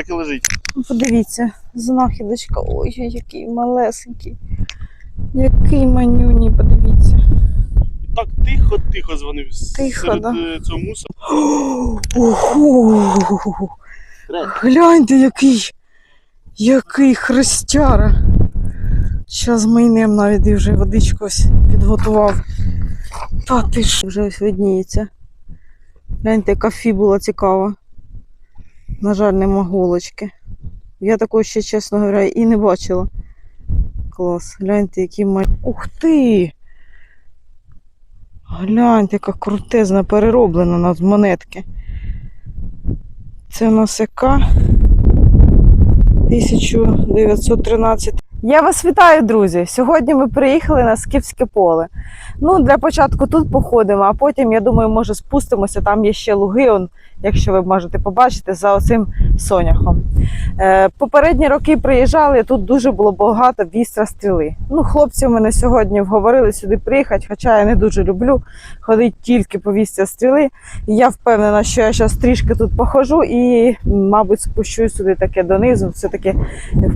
так і лежить. Подивіться, знахідочка. Ой, який малесенький. Який манюній, подивіться. І так тихо-тихо дзвонив Тихо, серед да. е, цього. Ого! Гляньте, який, який хрестяра. Зараз майнем навіть і вже водичку ось підготував. Та ти ж вже ось видніється. Гляньте, яка фібула цікава. На жаль, нема голочки. Я такого ще, чесно говоря, і не бачила. Клас. Гляньте, який май. Ух ти! Гляньте, яка крутезна перероблена на з монетки. Це у нас яка? 1913. Я вас вітаю, друзі! Сьогодні ми приїхали на Скіфське поле. Ну, для початку тут походимо, а потім, я думаю, може спустимося. Там є ще луги, якщо ви можете побачити, за оцим соняхом. Е, попередні роки приїжджали, тут дуже було багато вістра стріли. Ну, хлопці мене сьогодні вговорили сюди приїхати, хоча я не дуже люблю ходити тільки по вістря стріли. Я впевнена, що я зараз трішки тут похожу і, мабуть, спущусь сюди таке донизу. Все-таки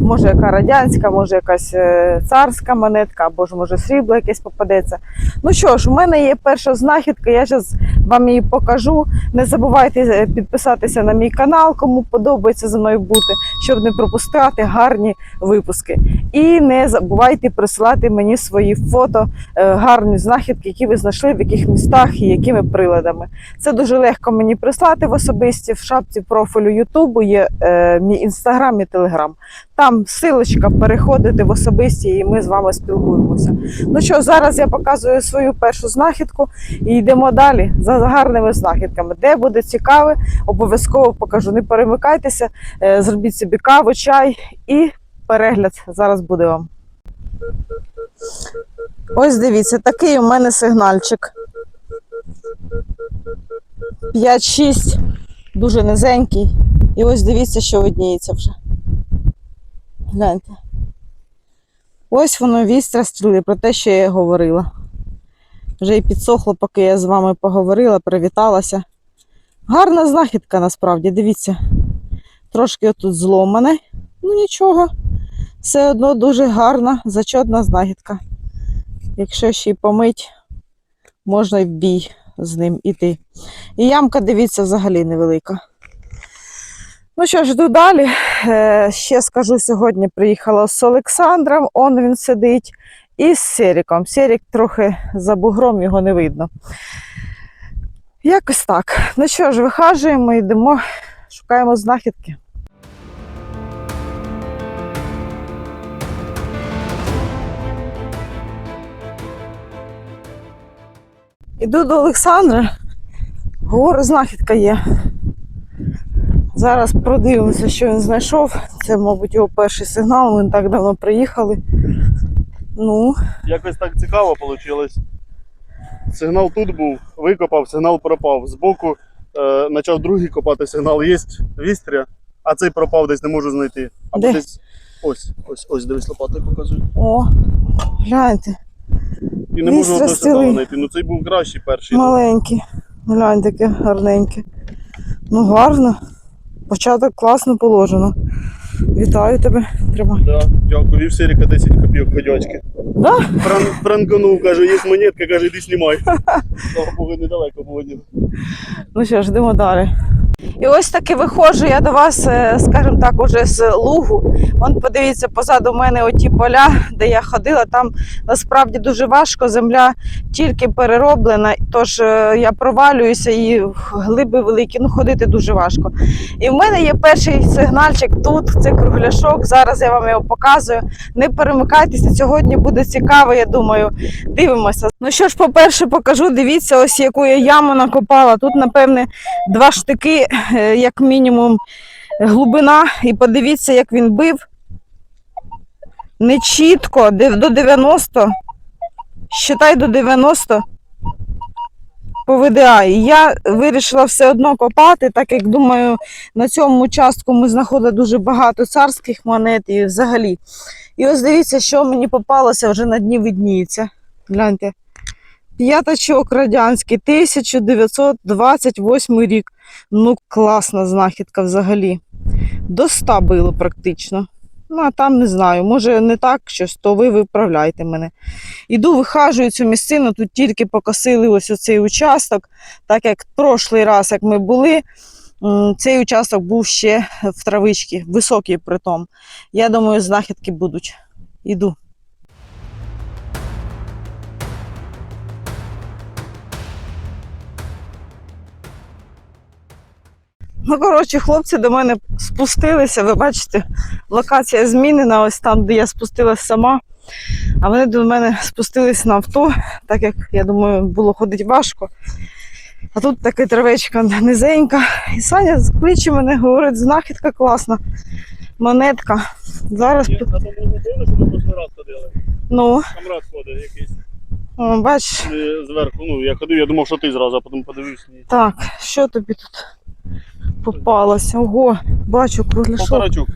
може яка радянська, може якась е, царська монетка, або ж може срібло якесь попадеться. Ну що ж, у мене є перша знахідка, я зараз вам її покажу. Не забувайте е, підписатися на мій канал, кому подобається зі мною бути, щоб не пропускати гарні випуски. І не забувайте присилати мені свої фото, е, гарні знахідки, які ви знайшли, в яких містах і якими приладами. Це дуже легко мені прислати в особисті в шапці профілю Ютубу. Є е, мій інстаграм і телеграм. Там силочка, переходите в особисті, і ми з вами спілкуємося. Ну що, зараз я показую свою першу знахідку і йдемо далі за гарними знахідками. Де буде цікаве, обов'язково покажу. Не перемикайтеся, е, зробіть собі каву, чай і перегляд зараз буде вам. Ось дивіться, такий у мене сигнальчик. 5-6, дуже низенький. І ось дивіться, що видніється вже. Гляньте. Ось воно вістра стріли про те, що я говорила. Вже і підсохло, поки я з вами поговорила, привіталася. Гарна знахідка насправді, дивіться. Трошки отут зломане, ну нічого. Все одно дуже гарна, зачетна знахідка. Якщо ще й помить, можна й в бій з ним іти. І ямка, дивіться, взагалі невелика. Ну що ж, йду далі. Е, ще скажу, сьогодні приїхала з Олександром, он він сидить, і з Серіком. Серік трохи за бугром, його не видно. Якось так. Ну що ж, вихажуємо, йдемо, шукаємо знахідки. Іду до Олександра. Говорю, знахідка є. Зараз продивимося, що він знайшов. Це, мабуть, його перший сигнал. Ми так давно приїхали. Ну, Якось так цікаво вийшло. Сигнал тут був, викопав, сигнал пропав. Збоку е, почав другий копати сигнал. Є вістря, а цей пропав, десь не можу знайти. Або Де? десь ось, ось, ось, дивись, лопатою показую. о, гляньте, І не можу одного сигналу знайти. Ну цей був кращий перший. маленькі. Гляньте, таке гарненьке. Ну, гарно. Початок класно положено. Вітаю тебе. Треба. Да, дякую, вів Серіка 10 копійок ходячки. Да? Пран, пранканув, каже, є монетка, каже, іди знімай. Слава Богу, недалеко було. Ну що ж, йдемо далі. І ось таки виходжу я до вас, е, скажімо так, уже з лугу. Вон подивіться, позаду мене оті поля, де я ходила. Там насправді дуже важко, земля тільки перероблена, тож е, я провалююся і глиби великі, ну ходити дуже важко. І в мене є перший сигнальчик тут, це кругляшок. Зараз я вам його показую. Не перемикайтеся, сьогодні буде цікаво, я думаю. Дивимося. Ну що ж, по-перше, покажу. Дивіться, ось яку я яму накопала. Тут, напевне, два штики, е, як мінімум, глибина. І подивіться, як він бив. Не чітко, до 90. Считай до 90 по ВДА. І я вирішила все одно копати, так як думаю, на цьому участку ми знаходили дуже багато царських монет і взагалі. І ось дивіться, що мені попалося вже на дні видніється. Гляньте. П'ятачок радянський, 1928 рік. Ну, класна знахідка взагалі. До 100 било практично. Ну, а там не знаю, може не так щось, то ви виправляйте мене. Іду, вихажую цю місцину, тут тільки покосили ось оцей участок, так як прошлий раз, як ми були, цей участок був ще в травичці, високий притом. Я думаю, знахідки будуть. Іду. Ну, коротше, хлопці до мене спустилися. Ви бачите, локація змінена, ось там, де я спустилася сама. А вони до мене спустились на авто, так як я думаю, було ходити важко. А тут така травечка низенька. І Саня кличе мене, говорить, знахідка класна, монетка. Зараз, Я на тому готові, що ми прошлий раз ходили. ну, Камрад ходить якийсь. о, бач, Е, Зверху, ну я ходив, я думав, що ти зразу, а потім подивився. так, що тобі тут попалося? Ого, бачу кругляшок.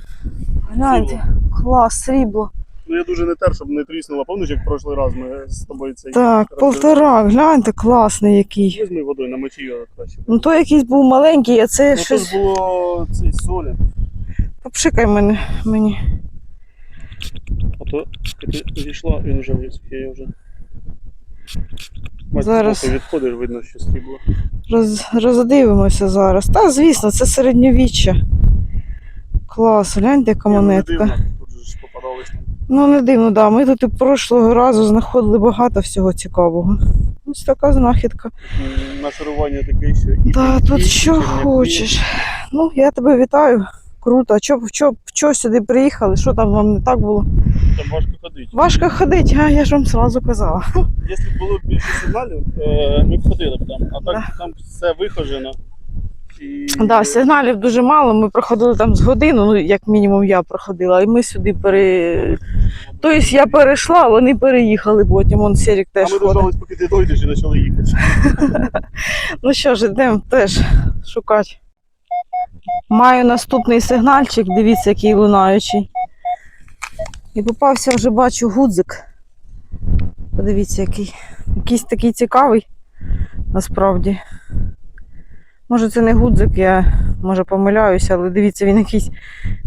Гляньте, клас, срібло. Ну я дуже не тер, щоб не тріснула. Пам'ятаєш, як прошлий раз ми з тобою цей. Так, робили? полтора, гляньте, класний який. Візьми водою, намочи його краще. Ну то якийсь був маленький, а це Ну щось. ж було цей солі. Попшикай мене мені. А то ти підійшла, він вже висох, я вже. Бать, Зараз. поки відходиш, видно, що срібло. Роз, роздивимося зараз. Та, звісно, це середньовіччя. Клас, гляньте, яка Ні, ну, не монетка. дивно, Тут же ж попадались там. Ну, не дивно, да. Ми тут і прошлого разу знаходили багато всього цікавого. Ось така знахідка. М, Нашарування таке, що і Та тут і що черняки. хочеш. Ну, я тебе вітаю. Круто. А чо, чо, чо сюди приїхали? Що там вам не так було? Там важко ходити. Важко ходити, а я ж вам сразу казала. Якщо б було більше сигналів, е, ми б ходили б там. А так там все вихожено. І... Да, сигналів дуже мало. Ми проходили там з годину, ну як мінімум я проходила, і ми сюди пере. Тобто я перейшла, вони переїхали потім. Он Серік А ми дождались, поки ти дойдеш і почали їхати. Ну що ж, йдемо теж шукати. Маю наступний сигнальчик, дивіться, який лунаючий. І попався вже бачу гудзик. Подивіться, який. Якийсь такий цікавий, насправді. Може, це не гудзик, я може помиляюся, але дивіться, він якийсь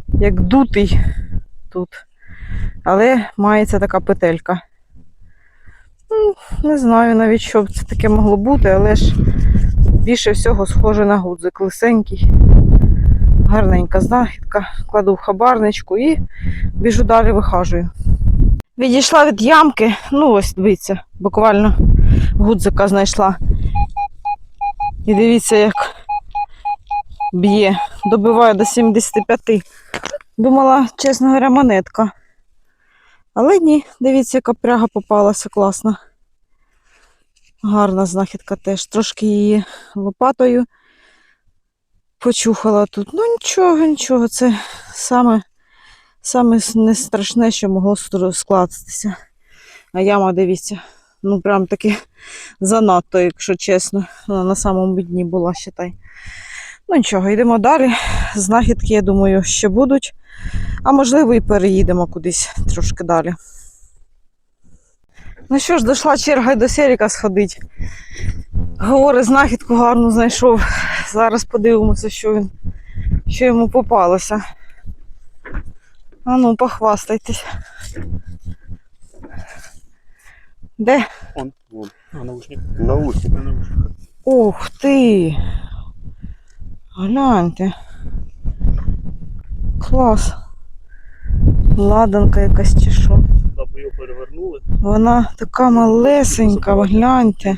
як дутий тут. Але мається така петелька. Ну, не знаю навіть, що це таке могло бути, але ж більше всього схоже на гудзик лисенький. Гарненька знахідка. Кладу в хабарничку і біжу далі вихажую. Відійшла від ямки, ну ось дивіться, буквально гудзика знайшла. І дивіться, як б'є. Добиває до 75. Думала, чесно говоря, монетка. Але ні, дивіться, яка пряга попалася класна. Гарна знахідка теж. Трошки її лопатою почухала тут. Ну нічого, нічого, це саме, саме не страшне, що могло скластися. А яма, дивіться, ну прям таки занадто, якщо чесно. Вона на самому дні була, считай. Ну нічого, йдемо далі. Знахідки, я думаю, ще будуть. А можливо, і переїдемо кудись трошки далі. Ну що ж, дійшла черга й до Серіка сходить. Говорить, знахідку гарну знайшов. Зараз подивимося, що він, що йому попалося. А ну, похвастайтесь. Де? Он, вон, а наушник. На наушник. Ух ти! Гляньте. Клас. Ладанка якась чи що. Перевернули. Вона така малесенька, гляньте.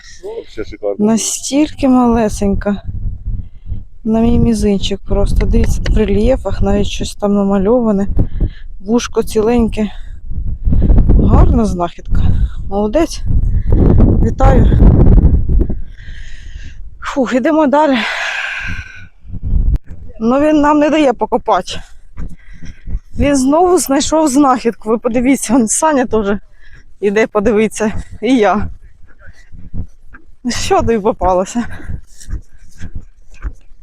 Настільки малесенька. На мій мізинчик просто. Дивіться, в рельєфах навіть щось там намальоване. Вушко ціленьке. Гарна знахідка. Молодець. Вітаю. Фух, йдемо далі. Ну він нам не дає покопати. Він знову знайшов знахідку. Ви подивіться, он Саня теж іде подивитися. І я. Що тобі попалося?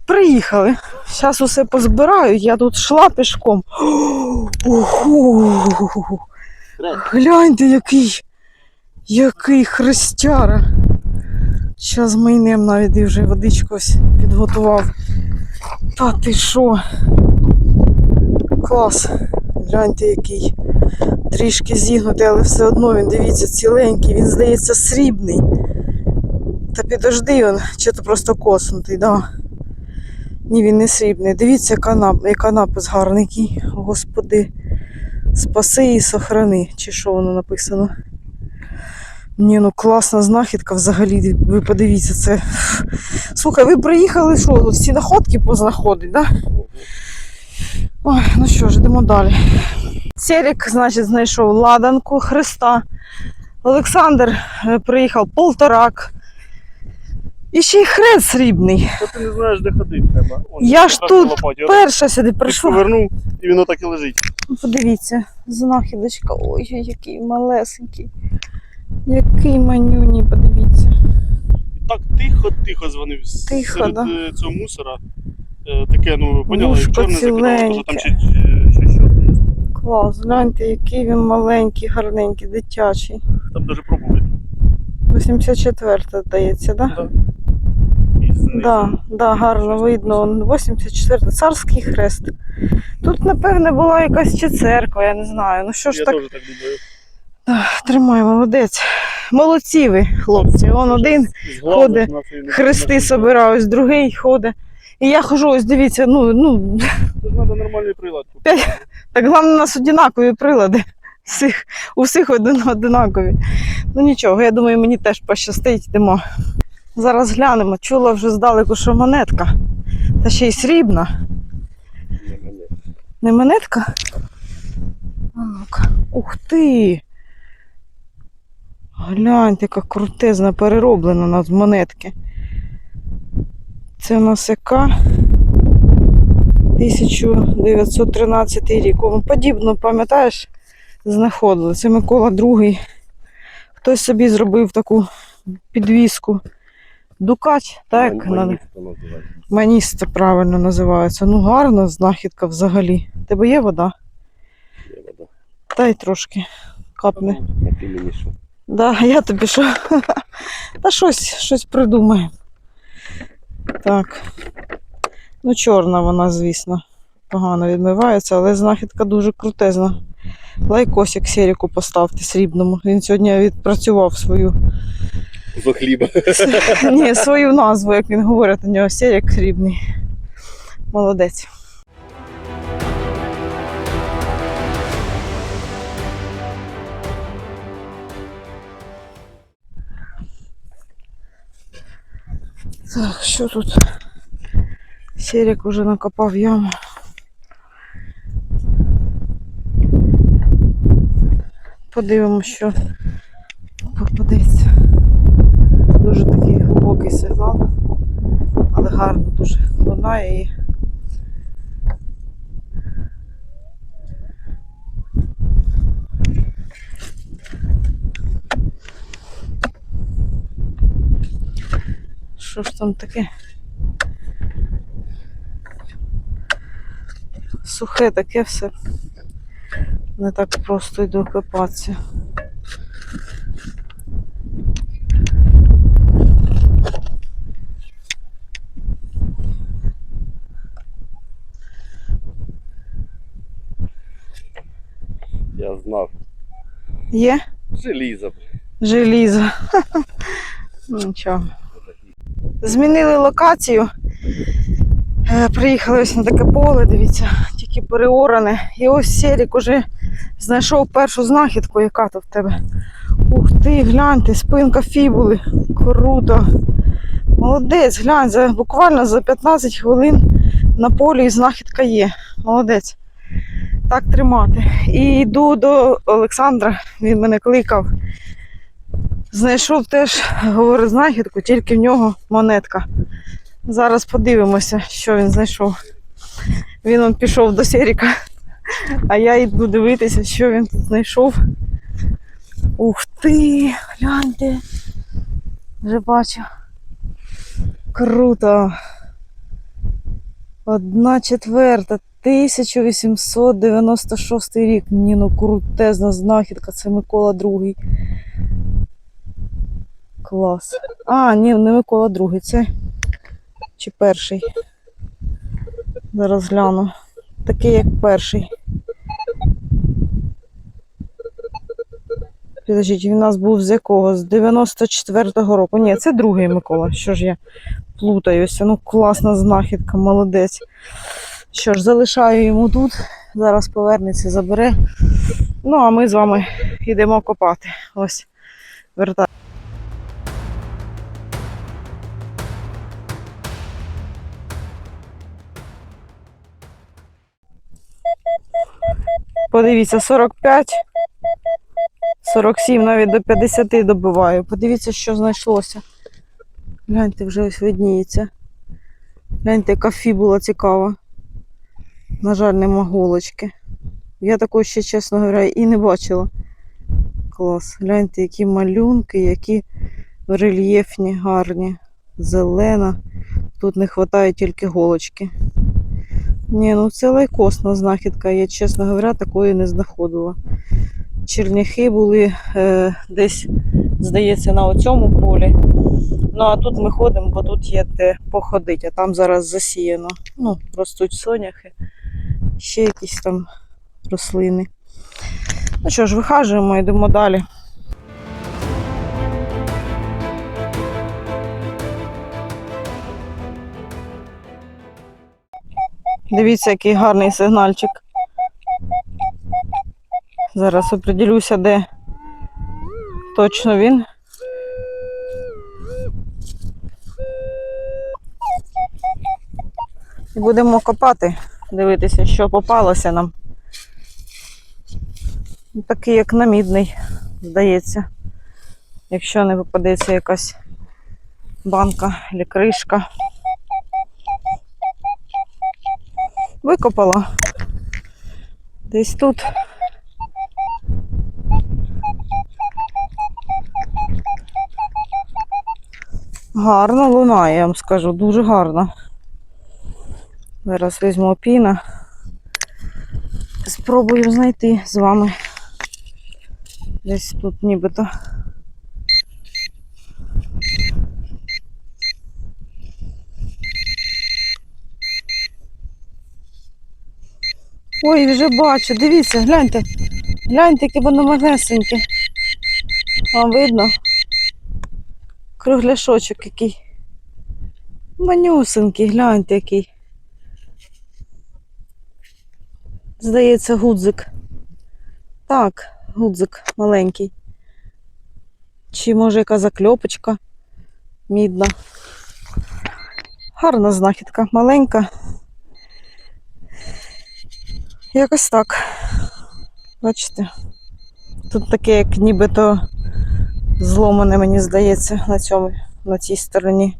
Приїхали. Зараз усе позбираю, я тут йшла пішком. Ого! Гляньте, який, який хрестяра. Зараз майнем навіть і вже водичку підготував. Та ти що? клас. Гляньте, який трішки зігнутий, але все одно він, дивіться, ціленький, він здається срібний. Та підожди він, чи то просто коснутий, да. Ні, він не срібний. Дивіться, яка нап- яка напис гарненький. Господи, спаси і сохрани. Чи що воно написано? Ні, ну класна знахідка взагалі. Ви подивіться це. Слухай, ви приїхали що, тут всі находки познаходить, да? Ой, ну що ж, йдемо далі. Серік, значить, знайшов ладанку Христа. Олександр е, приїхав полторак. І ще й хрест срібний. Та ти не знаєш, де ходити треба. Он, Я ж тут лопаті. Перша сюди прийшла. повернув, і воно так і лежить. Ну, Подивіться, знахідочка. Ой, який малесенький. Який манюній, подивіться. І так тихо-тихо дзвонив Тихо, серед да. е, цього мусора. Е, Таке, ну, поняла, як чорне закидало, що там ще, ще що є. Клас, гляньте, який він маленький, гарненький, дитячий. Там даже пробували. 84 здається, так? Да? Знизу. Да, да, гарно видно. он 84 царський хрест. Тут, напевне, була якась чи церква, я не знаю. Ну що ж Я так, теж так думаю. тримай, молодець. Молодці ви, хлопці. Он один ходить, хрести собирає, ось другий ходить. І я хожу, ось дивіться, ну, ну, ж треба нормальний прилад купити. так головне, у нас однакові прилади. Всіх, у всіх один, одинакові. Ну нічого, я думаю, мені теж пощастить, йдемо. Зараз глянемо. Чула вже здалеку, що монетка. Та ще й срібна. Не монетка? А ну-ка. Ух ти! Гляньте, яка крутезна перероблена у нас з монетки. Це у нас яка? 1913 рік. О, подібно, пам'ятаєш, знаходили. Це Микола II. Хтось собі зробив таку підвіску. Дукач, так? надо- Маніста правильно називається. Ну, гарна знахідка взагалі. Тебе є вода? Та й трошки капне. А ти мені що? Да, я тобі що? Та щось, щось придумаємо. Так. Ну, чорна вона, звісно, погано відмивається, але знахідка дуже крутезна. Лайкосик Серіку поставте срібному. Він сьогодні відпрацював свою, За хліба. ні, свою назву, як він говорить, у нього Серік срібний. Молодець. Так, що тут? Серік уже накопав яму. Подивимося, що попадеться. Дуже такий глибокий сигнал, але гарно дуже лунає і Що ж там таке? Сухе таке все. Не так просто й докопатися. Я знав. Є? Желізо. Желізо. Нічого. Змінили локацію. Е, Приїхали ось на таке поле, дивіться, тільки переоране. І ось Серік уже знайшов першу знахідку, яка то в тебе. Ух ти, гляньте, спинка фібули. Круто. Молодець, глянь, за, буквально за 15 хвилин на полі і знахідка є. Молодець. Так тримати. І йду до Олександра, він мене кликав. Знайшов теж, говорить, знахідку, тільки в нього монетка. Зараз подивимося, що він знайшов. Він он пішов до Серіка, а я йду дивитися, що він тут знайшов. Ух ти! Гляньте. Вже бачу. Круто. Одна четверта, 1896 рік. Ні, ну крутезна знахідка, це Микола II. Клас. А, ні, не Микола другий, це чи перший. Зараз гляну. Такий, як перший. Підождіть, він у нас був з якого? З 94-го року. Ні, це другий Микола. Що ж я плутаюся. Ну, класна знахідка, молодець. Що ж, залишаю йому тут. Зараз повернеться, забере. Ну, а ми з вами йдемо копати. Ось, вертаємо. Подивіться, 45, 47, навіть до 50 добиваю. Подивіться, що знайшлося. Гляньте, вже ось видніється. Гляньте, яка фібула цікава. На жаль, нема голочки. Я такого ще, чесно говоря, і не бачила. Клас. Гляньте, які малюнки, які рельєфні, гарні. Зелена. Тут не вистачає тільки голочки. Ні, ну це лайкосна знахідка. Я, чесно говоря, такої не знаходила. Черняхи були е, десь, здається, на оцьому полі. Ну а тут ми ходимо, бо тут є де походити, а там зараз засіяно. Ну, ростуть соняхи, ще якісь там рослини. Ну що ж, вихажуємо, йдемо далі. Дивіться, який гарний сигнальчик. Зараз определюся, де точно він. І будемо копати, дивитися, що попалося нам. Такий, як намідний, здається. Якщо не попадеться якась банка або кришка. Викопала. Десь тут. Гарно лунає, я вам скажу, дуже гарно. Зараз візьму піна. Спробую знайти з вами. Десь тут нібито. Ой, вже бачу, дивіться, гляньте. Гляньте, яке воно малесеньке. Вам видно? Кругляшочок який. Манюсенький, гляньте який. Здається, гудзик. Так, гудзик маленький. Чи може яка закльопочка мідна. Гарна знахідка, маленька. Якось так. Бачите? Тут таке, як нібито зломане, мені здається, на цьому, на цій стороні.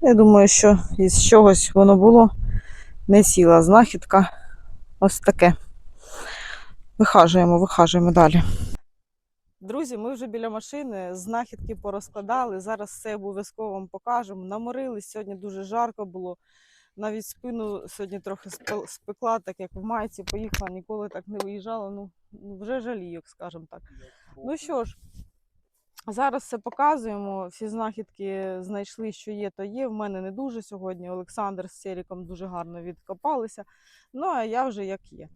Я думаю, що із чогось воно було не ціла знахідка. Ось таке. Вихажуємо, вихажуємо далі. Друзі, ми вже біля машини, знахідки порозкладали. Зараз все обов'язково вам покажемо. Наморились, сьогодні дуже жарко було. Навіть спину сьогодні трохи спе- спекла, так як в майці поїхала, ніколи так не виїжджала. Ну, ну вже жалію, скажімо так. Ну що ж, зараз все показуємо. Всі знахідки знайшли, що є, то є. В мене не дуже сьогодні. Олександр з Серіком дуже гарно відкопалися. Ну, а я вже як є.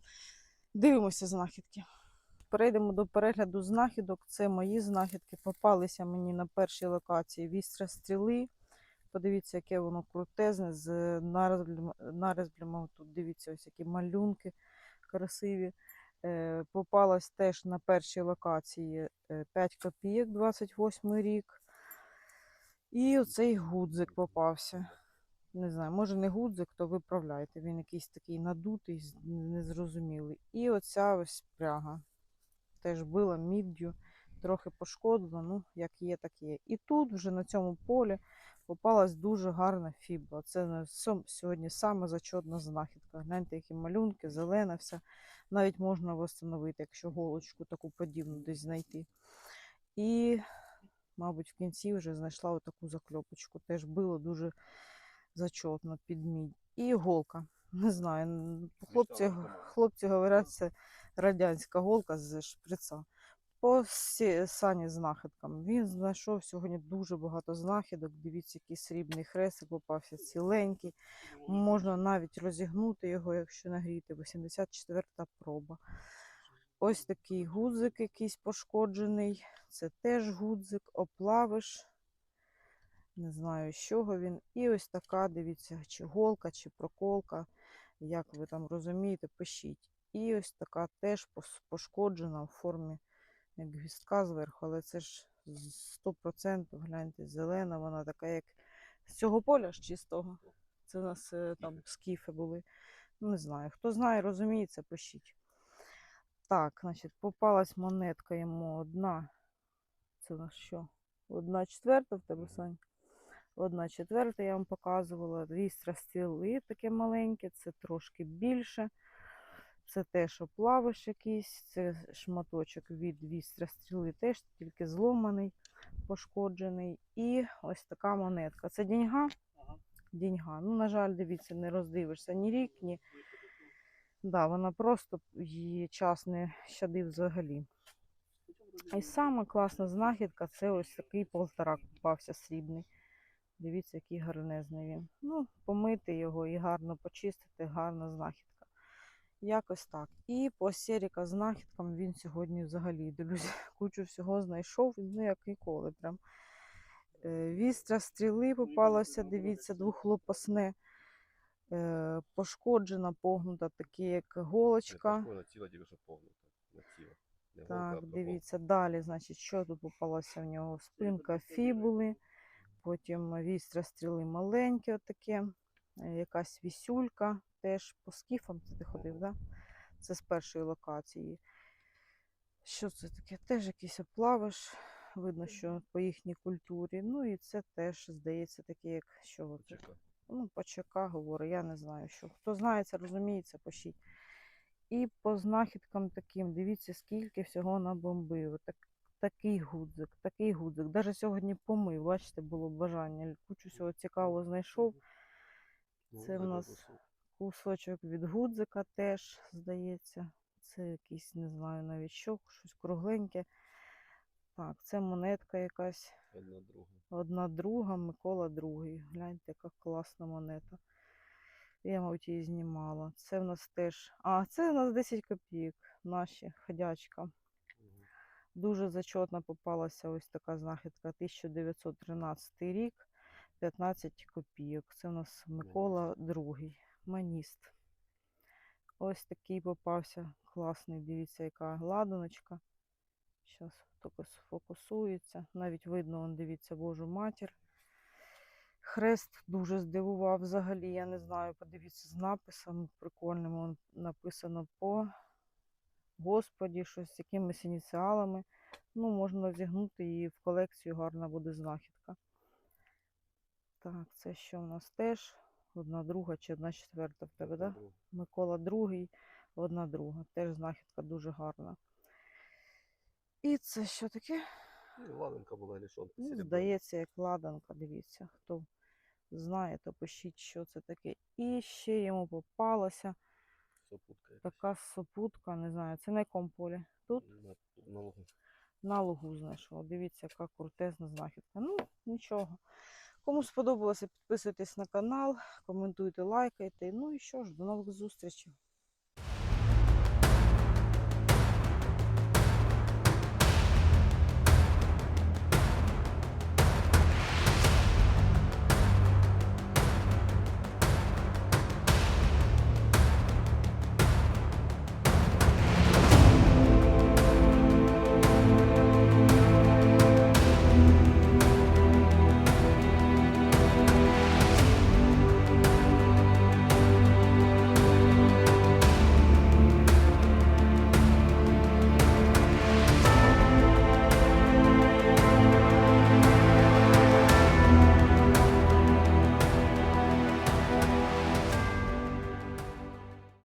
Дивимося знахідки. Перейдемо до перегляду знахідок. Це мої знахідки. Попалися мені на першій локації вістря стріли. Подивіться, яке воно крутезне з нарізблем. Тут дивіться, ось які малюнки красиві. Е, Попалась теж на першій локації е, 5 копійок, 28 рік. І оцей гудзик попався. Не знаю, може не гудзик, то виправляйте. Він якийсь такий надутий, незрозумілий. І оця ось пряга. Теж била міддю, трохи пошкодила, ну, як є, так є. І тут, вже на цьому полі, попалась дуже гарна фібла. Це на сьогодні саме зачодна знахідка. Гляньте, які малюнки, зелена вся. Навіть можна встановити, якщо голочку таку подібну десь знайти. І, мабуть, в кінці вже знайшла отаку закльопочку. Теж було дуже зачотно під мідь. І голка. Не знаю, хлопці, хлопці говорять, це радянська голка з шприца. По всі сані знахідкам. Він знайшов сьогодні дуже багато знахідок. Дивіться, який срібний хрестик попався ціленький. Можна навіть розігнути його, якщо нагріти. 84-та проба. Ось такий гудзик якийсь пошкоджений. Це теж гудзик, оплавиш. Не знаю, з чого він. І ось така, дивіться, чи голка, чи проколка, як ви там розумієте, пишіть. І ось така теж пошкоджена в формі як гвістка зверху, але це ж 100%, гляньте, зелена, вона така, як з цього поля ж чистого. Це у нас е, там скіфи були. Ну, не знаю. Хто знає, розуміється, пишіть. Так, значить, попалась монетка йому одна. Це у нас що? Одна четверта в тебе. Сань? Одна четверта я вам показувала. Вістра стріли таке маленьке, це трошки більше. Це теж оплавиш якийсь, це шматочок від вістря стріли, теж тільки зломаний, пошкоджений. І ось така монетка. Це деньга? Ага. Деньга. Ну, на жаль, дивіться, не роздивишся ні рік, ні. Да, вона просто її час не щадив взагалі. І сама класна знахідка це ось такий полторак попався срібний. Дивіться, який гарнезний він. Ну, помити його і гарно почистити, гарна знахідка. Якось так. І по серіка знахідкам він сьогодні взагалі, друзі, кучу всього знайшов, ну як ніколи. Прям. Е, Вістра стріли попалося, дивіться, двохлопасне. Е, Пошкоджена, погнута, таке як голочка. Так, дивіться, далі, значить, що тут попалося в нього? Спинка фібули, потім вістра стріли маленьке отаке, якась вісюлька, теж по скіфам ти ходив, да? Це з першої локації. Що це таке? Теж якийсь оплавиш. Видно, що по їхній культурі. Ну і це теж, здається, таке, як що ну, по ЧК говорю, я не знаю, що. Хто знається, розуміється, пишіть. І по знахідкам таким, дивіться, скільки всього набомбив. Так, такий гудзик, такий гудзик. Даже сьогодні помив, бачите, було бажання. Кучу всього цікавого знайшов. Ну, Це в нас Кусочок від гудзика теж, здається. Це якийсь, не знаю навіть що, щось кругленьке. Так, це монетка якась. Одна друга. Одна друга, Микола другий. Гляньте, яка класна монета. Я, мабуть, її знімала. Це в нас теж. А, це в нас 10 копійок. Наші ходячка. Мгм. Дуже зачетна попалася ось така знахідка 1913 рік, 15 копійок. Це у нас Микола другий, маніст. Ось такий попався класний. Дивіться, яка ладаночка. Зараз тільки сфокусується. Навіть видно, он, дивіться, Божу матір. Хрест дуже здивував взагалі. Я не знаю, подивіться з написом прикольним. Он написано по Господі, щось з якимись ініціалами. Ну, можна зігнути і в колекцію гарна буде знахідка. Так, це що в нас теж? Одна друга чи одна четверта в тебе, так? Да? Микола другий, одна друга. Теж знахідка дуже гарна. І це що таке? І ладанка була лишонка. Ну, здається, як ладанка, дивіться. Хто знає, то пишіть, що це таке. І ще йому попалася Сопутка. така сопутка, не знаю, це на якому полі? Тут? На, на лугу. На лугу знайшов. Дивіться, яка крутезна знахідка. Ну, нічого. Кому сподобалося, підписуйтесь на канал, коментуйте, лайкайте. Ну і що ж, до нових зустрічей.